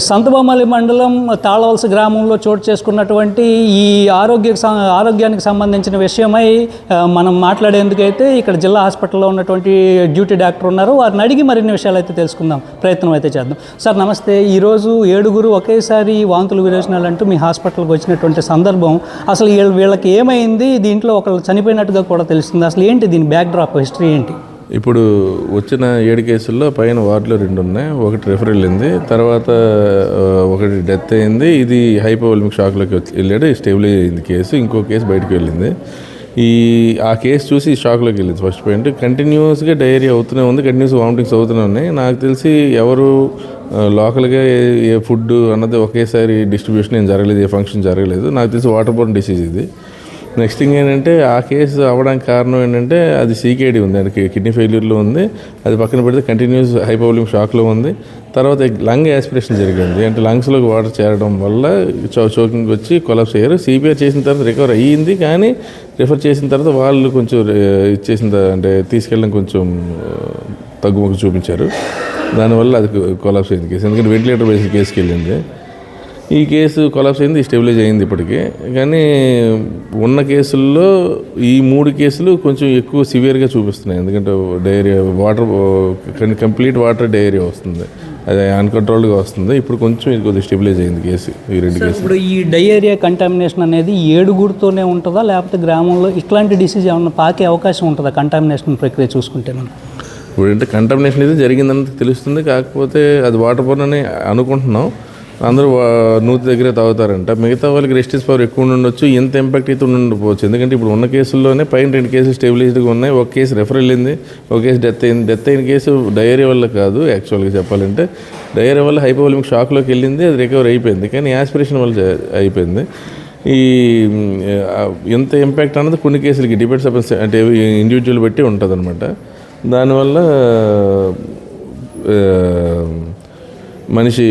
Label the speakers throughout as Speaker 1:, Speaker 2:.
Speaker 1: సంతబొమ్మలి మండలం తాళవలస గ్రామంలో చోటు చేసుకున్నటువంటి ఈ ఆరోగ్య ఆరోగ్యానికి సంబంధించిన విషయమై మనం మాట్లాడేందుకైతే ఇక్కడ జిల్లా హాస్పిటల్లో ఉన్నటువంటి డ్యూటీ డాక్టర్ ఉన్నారు. వారిని అడిగి మరిన్ని విషయాలు అయితే తెలుసుకుందాం. ప్రయత్నం అయితే చేద్దాం. సార్ నమస్తే. ఈరోజు ఏడుగురు ఒకేసారి వాంతులు విరేచనాలు అంటూ మీ హాస్పిటల్కి వచ్చినటువంటి సందర్భం అసలు వీళ్ళకి ఏమైంది? దీంట్లో ఒకళ్ళు చనిపోయినట్టుగా కూడా తెలుస్తుంది. అసలు ఏంటి దీని బ్యాక్ డ్రాప్ హిస్టరీ ఏంటి?
Speaker 2: ఇప్పుడు వచ్చిన ఏడు కేసుల్లో పైన వార్డులో రెండు ఉన్నాయి. ఒకటి రెఫర్ వెళ్ళింది తర్వాత ఒకటి డెత్ అయింది. ఇది హైపోవల్మిక్ షాక్లోకి వచ్చి వెళ్ళాడు. స్టేబిలైజ్ అయింది కేసు. ఇంకో కేసు బయటకు వెళ్ళింది. ఈ ఆ కేసు చూసి షాక్లోకి వెళ్ళింది. ఫస్ట్ పాయింట్ కంటిన్యూస్గా డైరీ అవుతూనే ఉంది. కంటిన్యూస్ వామిటింగ్స్ అవుతూనే ఉన్నాయి. నాకు తెలిసి ఎవరు లోకల్గా ఏ ఏ ఫుడ్ అన్నది ఒకేసారి డిస్ట్రిబ్యూషన్ ఏం జరగలేదు ఏ ఫంక్షన్ జరగలేదు. నాకు తెలిసి వాటర్ బోర్న్ డిసీజ్ ఇది. నెక్స్ట్ థింగ్ ఏంటంటే ఆ కేసు అవ్వడానికి కారణం ఏంటంటే అది సీకేడి ఉంది. దానికి కిడ్నీ ఫెయిల్యూర్లో ఉంది. అది పక్కన పెడితే కంటిన్యూస్ హైపోవలియం షాక్లో ఉంది. తర్వాత లంగ్ యాస్పిరేషన్ జరిగింది. అంటే లంగ్స్లోకి వాటర్ చేరడం వల్ల చో చోకింగ్ వచ్చి కొలాప్స్ అయ్యారు. సిపిఆర్ చేసిన తర్వాత రికవర్ అయ్యింది. కానీ రిఫర్ చేసిన తర్వాత వాళ్ళు కొంచెం ఇచ్చేసిన అంటే తీసుకెళ్ళడం కొంచెం ఆ, తగ్గుముఖం చూపించారు. దానివల్ల అది కొలాప్స్ అయింది కేసు ఎందుకంటే వెంటిలేటర్ వేసిన కేసుకి వెళ్ళింది. ఈ కేసు కొలాప్స్ అయింది స్టెబిలైజ్ అయింది ఇప్పటికి. కానీ ఉన్న కేసుల్లో ఈ మూడు కేసులు కొంచెం ఎక్కువ సివియర్గా చూపిస్తున్నాయి. ఎందుకంటే diarrhoea water complete water diarrhoea వస్తుంది. అది అన్కంట్రోల్డ్గా వస్తుంది. ఇప్పుడు కొంచెం ఇది కొద్దిగా స్టెబిలైజ్ అయింది కేసు ఈ రెండు కేసులు.
Speaker 1: ఇప్పుడు ఈ డయేరియా కంటామినేషన్ అనేది ఏడుగురితోనే ఉంటుందా? లేకపోతే గ్రామంలో ఇట్లాంటి డిసీజ్ ఏమన్నా పాకే అవకాశం ఉంటుందా కంటామినేషన్ ప్రక్రియ చూసుకుంటే మనం?
Speaker 2: ఇప్పుడు అంటే కంటామినేషన్ అయితే జరిగిందని తెలుస్తుంది. కాకపోతే అది వాటర్ బోర్న్ అని అనుకుంటున్నాం. అందరూ నూతి దగ్గరే తాగుతారంట. మిగతా వాళ్ళకి రెస్టిస్ పవర్ ఎక్కువ ఉండొచ్చు ఎంత ఇంపాక్ట్ అయితే ఉండకపోవచ్చు. ఎందుకంటే ఇప్పుడు ఉన్న కేసుల్లోనే పైన రెండు కేసులు స్టెబిలైజ్డ్గా ఉన్నాయి. ఒక కేసు రెఫర్ వెళ్ళింది ఒక కేసు డెత్ అయింది. డెత్ అయిన కేసు డయేరియా వల్ల కాదు యాక్చువల్గా చెప్పాలంటే. డయేరియా వల్ల హైపోవలిమిక్ షాక్లోకి వెళ్ళింది అది రికవర్ అయిపోయింది. కానీ యాస్పిరేషన్ వల్ల అయిపోయింది. ఈ ఎంత ఇంపాక్ట్ అన్నది కొన్ని కేసులకి డిపెండ్స్ అపాన్ అంటే ఇండివిజువల్ బట్టి ఉంటుంది అనమాట దానివల్ల మనిషి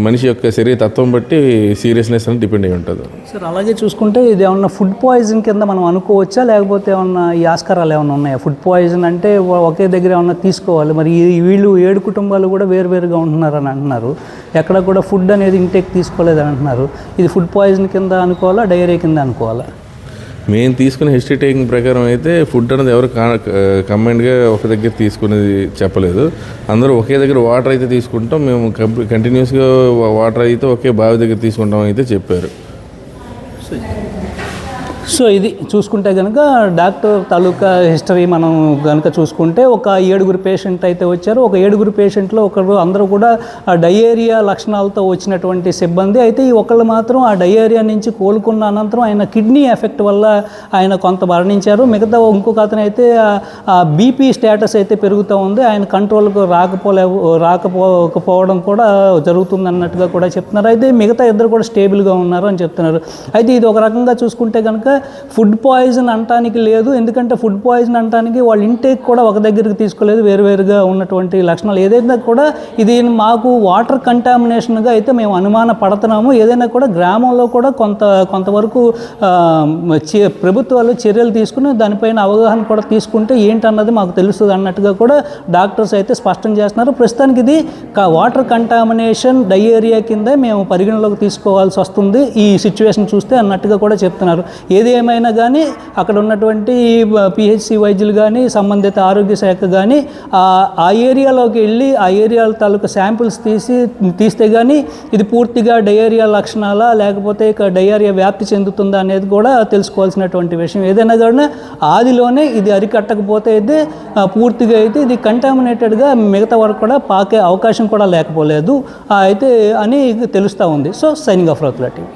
Speaker 2: మనిషి యొక్క శరీర తత్వం బట్టి సీరియస్నెస్ అని డిపెండ్ అయి ఉంటుంది.
Speaker 1: సార్ అలాగే చూసుకుంటే ఇది ఏమన్నా ఫుడ్ పాయిజన్ కింద మనం అనుకోవచ్చా? లేకపోతే ఏమన్నా ఈ ఆస్కారాలు ఏమైనా ఉన్నాయా? ఫుడ్ పాయిజన్ అంటే ఒకే దగ్గర ఏమన్నా తీసుకోవాలి. మరి వీళ్ళు ఏడు కుటుంబాలు కూడా వేరువేరుగా ఉంటున్నారని అంటున్నారు. ఎక్కడ కూడా ఫుడ్ అనేది ఇంటేక్ తీసుకోలేదని అంటున్నారు. ఇది ఫుడ్ పాయిజన్ కింద అనుకోవాలా డైరీ కింద అనుకోవాలా?
Speaker 2: మేము తీసుకునే హిస్టరీ టేకింగ్ ప్రకారం అయితే ఫుడ్ అనేది ఎవరు కమెంట్గా ఒక దగ్గర తీసుకునేది చెప్పలేదు. అందరూ ఒకే దగ్గర వాటర్ అయితే తీసుకుంటాం. మేము కంటిన్యూస్గా వాటర్ అయితే ఒకే బావి దగ్గర తీసుకుంటాం అయితే చెప్పారు.
Speaker 1: సో ఇది చూసుకుంటే కనుక డాక్టర్ తాలూకా హిస్టరీ మనం కనుక చూసుకుంటే ఒక ఏడుగురు పేషెంట్ అయితే వచ్చారు. ఒక ఏడుగురు పేషెంట్లో ఒకరు అందరూ కూడా ఆ డయేరియా లక్షణాలతో వచ్చినటువంటి సిబ్బంది. అయితే ఈ ఒకళ్ళు మాత్రం ఆ డయేరియా నుంచి కోలుకున్న అనంతరం ఆయన కిడ్నీ ఎఫెక్ట్ వల్ల ఆయన కొంత మరణించారు. మిగతా ఇంకొక అతను అయితే ఆ బీపీ స్టేటస్ అయితే పెరుగుతూ ఉంది. ఆయన కంట్రోల్కు రాకపోలే రాకపోకపోవడం కూడా జరుగుతుంది అన్నట్టుగా కూడా చెప్తున్నారు. అయితే మిగతా ఇద్దరు కూడా స్టేబుల్గా ఉన్నారు అని చెప్తున్నారు. అయితే ఇది ఒక రకంగా చూసుకుంటే కనుక ఫుడ్ పాయిజన్ అంటానికి లేదు. ఎందుకంటే ఫుడ్ పాయిజన్ అంటానికి వాళ్ళ ఇంటేక్ కూడా ఒక దగ్గరికి తీసుకోలేదు. వేరువేరుగా ఉన్నటువంటి లక్షణాలు. ఏదైనా కూడా ఇది మాకు వాటర్ కంటామినేషన్గా అయితే మేము అనుమాన పడుతున్నాము. ఏదైనా కూడా గ్రామంలో కూడా కొంత కొంతవరకు ప్రభుత్వాలు చర్యలు తీసుకుని దానిపైన అవగాహన కూడా తీసుకుంటే ఏంటన్నది మాకు తెలుస్తుంది అన్నట్టుగా కూడా డాక్టర్స్ అయితే స్పష్టం చేస్తున్నారు. ప్రస్తుతానికి ఇది కా- వాటర్ కంటామినేషన్ డయేరియా కింద మేము పరిగణలోకి తీసుకోవాల్సి వస్తుంది. ఈ సిచ్యువేషన్ చూస్తే అన్నట్టుగా కూడా చెప్తున్నారు. ఏది ఏమైనా కానీ అక్కడ ఉన్నటువంటి పిహెచ్సి వైద్యులు కానీ సంబంధిత ఆరోగ్య శాఖ కానీ ఆ- ఏరియాలోకి వెళ్ళి ఆ ఏరియా తాలూకు శాంపిల్స్ తీసి తీస్తే కానీ ఇది పూర్తిగా డయేరియా లక్షణాలా లేకపోతే ఇక డయేరియా వ్యాప్తి చెందుతుందా అనేది కూడా తెలుసుకోవాల్సినటువంటి విషయం. ఏదైనా కానీ ఆదిలోనే ఇది అరికట్టకపోతే అయితే పూర్తిగా అయితే ఇది కంటామినేటెడ్గా మిగతా వరకు కూడా పాకే అవకాశం కూడా లేకపోలేదు. అయితే అని తెలుస్తూ ఉంది. సో సైనింగ్ ఆఫ్ రౌతుల టీవీ